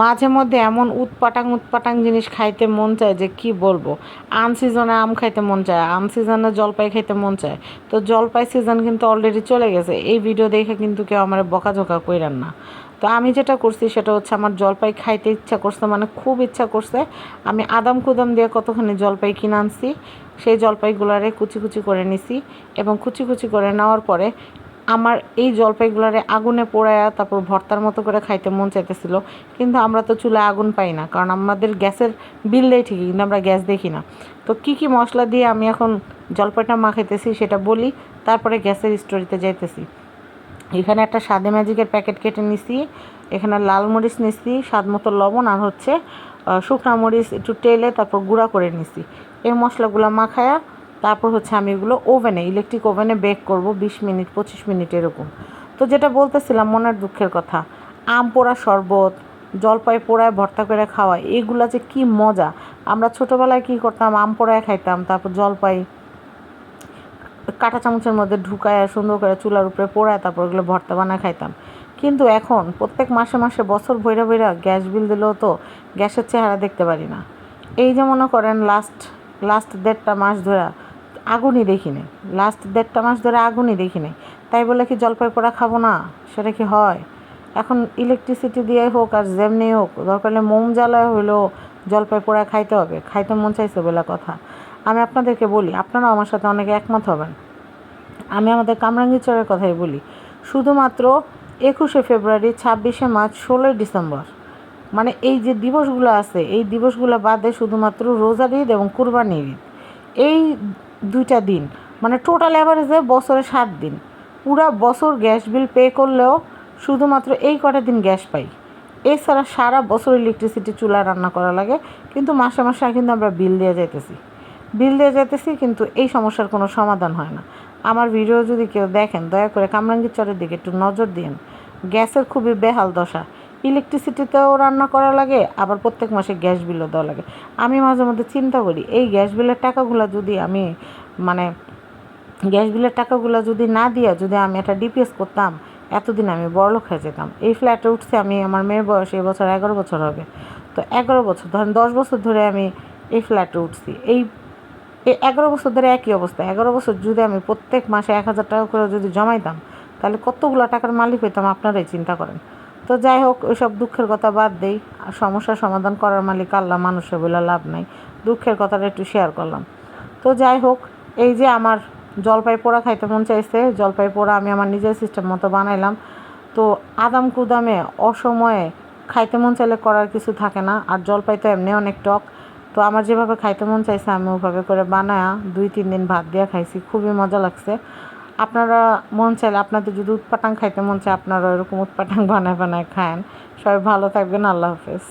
মাঝে মধ্যে এমন উৎপাটাং উৎপাটাং জিনিস খাইতে মন চায় যে কি বলব? আম সিজনে আম খাইতে মন চায়, আম সিজনে জলপাই খাইতে মন চায়। তো জলপাই সিজন কিন্তু অলরেডি চলে গেছে। এই ভিডিও দেখে কিন্তু কেউ আমার বকাঝোকা কইরান না। তো আমি যেটা করছি সেটা হচ্ছে আমার জলপাই খাইতে ইচ্ছা করছে মানে খুব ইচ্ছা করছে। আমি আদাম কুদাম দিয়ে কতখানি জলপাই কিনে আনছি, সেই জলপাইগুলারে কুচি কুচি করে নিছি এবং কুচি কুচি করে নেওয়ার পরে আমার এই জলপাইগুলারে আগুনে পোড়ায়া তারপর ভর্তার মতো করে খাইতে মন চাইতেছিল। কিন্তু আমরা তো চুলায় আগুন পাই না, কারণ আমাদের গ্যাসের বিল দেয় ঠিকই, কিন্তু আমরা গ্যাস দেখি না। তো কি কি মশলা দিয়ে আমি এখন জলপাইটা মাখাইতেছি সেটা বলি, তারপরে গ্যাসের স্টোরিতে যাইতেছি। এখানে একটা সাদে ম্যাজিকের প্যাকেট কেটে নিছি, এখানে লাল মরিচ নিছি, স্বাদ মতো লবণ আর হচ্ছে শুকনা মরিচ একটু তেলে তারপর গুঁড়া করে নিছি। এই মশলাগুলো মাখায়া তারপর হচ্ছে আমি এগুলো ওভেনে ইলেকট্রিক ওভেনে বেক করব, বিশ মিনিট, পঁচিশ মিনিট এরকম। তো যেটা বলতেছিলাম, মনের দুঃখের কথা, আম পোড়া শরবত, জলপাই পোড়ায় ভর্তা করে খাওয়া, এগুলা যে কি মজা। আমরা ছোটোবেলায় কী করতাম, আম পোড়ায় খাইতাম, তারপর জলপাই কাঁটা চামচের মধ্যে ঢুকায়, সুন্দর করে চুলার উপরে পোড়ায়, তারপর ওগুলো ভর্তা বানায় খাইতাম। কিন্তু এখন প্রত্যেক মাসে মাসে, বছর ভৈরা ভৈরা গ্যাস বিল দিলেও তো গ্যাসের চেহারা দেখতে পারি না। এই যে মনে করেন লাস্ট লাস্ট দেড়টা মাস ধরে আগুনই দেখি নাই লাস্ট দেড়টা মাস ধরে আগুনই দেখি তাই বলে কি জলপাই পোড়া খাব না? সেটা কি হয়? এখন ইলেকট্রিসিটি দিয়ে হোক আর যেমনি হোক, দরকার হলে মোম জ্বালায় হইলেও জলপাই পোড়া খাইতে হবে। খাইতে মন চাইছে বলে কথা। আমি আপনাদেরকে বলি, আপনারাও আমার সাথে অনেকে একমত হবেন। আমি আমাদের কামরাঙ্গীচরের কথাই বলি। শুধুমাত্র একুশে ফেব্রুয়ারি, ছাব্বিশে মার্চ, ষোলোই ডিসেম্বর। মানে এই যে দিবসগুলো আছে, এই দিবসগুলো বাদে শুধুমাত্র রোজার ঈদ এবং কুরবানির ঈদ। এই দুইটা দিন। মানে টোটাল অ্যাভারেজে বছরে সাত দিন। পুরা বছর গ্যাস বিল পে করলেও শুধুমাত্র এই কটা দিন গ্যাস পাই। এছাড়া সারা বছর ইলেকট্রিসিটি চুলা রান্না করা লাগে, কিন্তু মাসে মাসে কিন্তু আমরা বিল দিয়ে যাইতেছি। বিল দিয়ে যেতেছি কিন্তু এই সমস্যার কোনো সমাধান হয় না। আমার ভিডিও যদি কেউ দেখেন, দয়া করে কামরাঙ্গীর চরের দিকে একটু নজর দিন গ্যাসের খুবই বেহাল দশা। ইলেকট্রিসিটিতেও রান্না করা লাগে, আবার প্রত্যেক মাসে গ্যাস বিলও দেওয়া লাগে। আমি মাঝে মধ্যে চিন্তা করি, এই গ্যাস বিলের টাকাগুলো যদি আমি মানে গ্যাস বিলের টাকাগুলো যদি না দিয়া যদি আমি একটা ডিপিএস করতাম, এতদিন আমি বড়লোক হয়ে যেতাম। এই ফ্ল্যাটে উঠছে আমি, আমার মেয়ের বয়স এই বছর এগারো বছর হবে। তো এগারো বছর ধরেন, দশ বছর ধরে আমি এই ফ্ল্যাটে উঠছি। এই এই এগারো বছর ধরে একই অবস্থা। এগারো বছর যদি আমি প্রত্যেক মাসে এক হাজার টাকা করে যদি জমাইতাম, তাহলে কতগুলো টাকার মালিক হইতাম আপনারাই চিন্তা করেন। তো যাই হোক, ওইসব দুঃখের কথা বাদ দেই। আর সমস্যার সমাধান করার মালিক আল্লাহ, মানুষের বলে লাভ নাই। দুঃখের কথাটা একটু শেয়ার করলাম। তো যাই হোক এই যে আমার জলপাই পোড়া খাইতে মন চাইছে, জলপাই পোড়া আমি আমার নিজের সিস্টেম মতো বানাইলাম। তো আদাম কুদামে অসময়ে খাইতে মন চাইলে করার কিছু থাকে না, আর জলপাই তো এমনি অনেক টক। তো আমার যেভাবে খাইতে মন চাইছে, আমি ওভাবে করে বানায়া দুই তিন দিন ভাত দিয়ে খাইছি, খুবই মজা লাগছে। আপনারা মন চাইলে, আপনাদের যদি উৎপাটাং খাইতে মন চায় আপনারা এরকম উৎপাটাং বানায় বানায় খান। সবাই ভালো থাকবেন, আল্লাহ হাফেজ।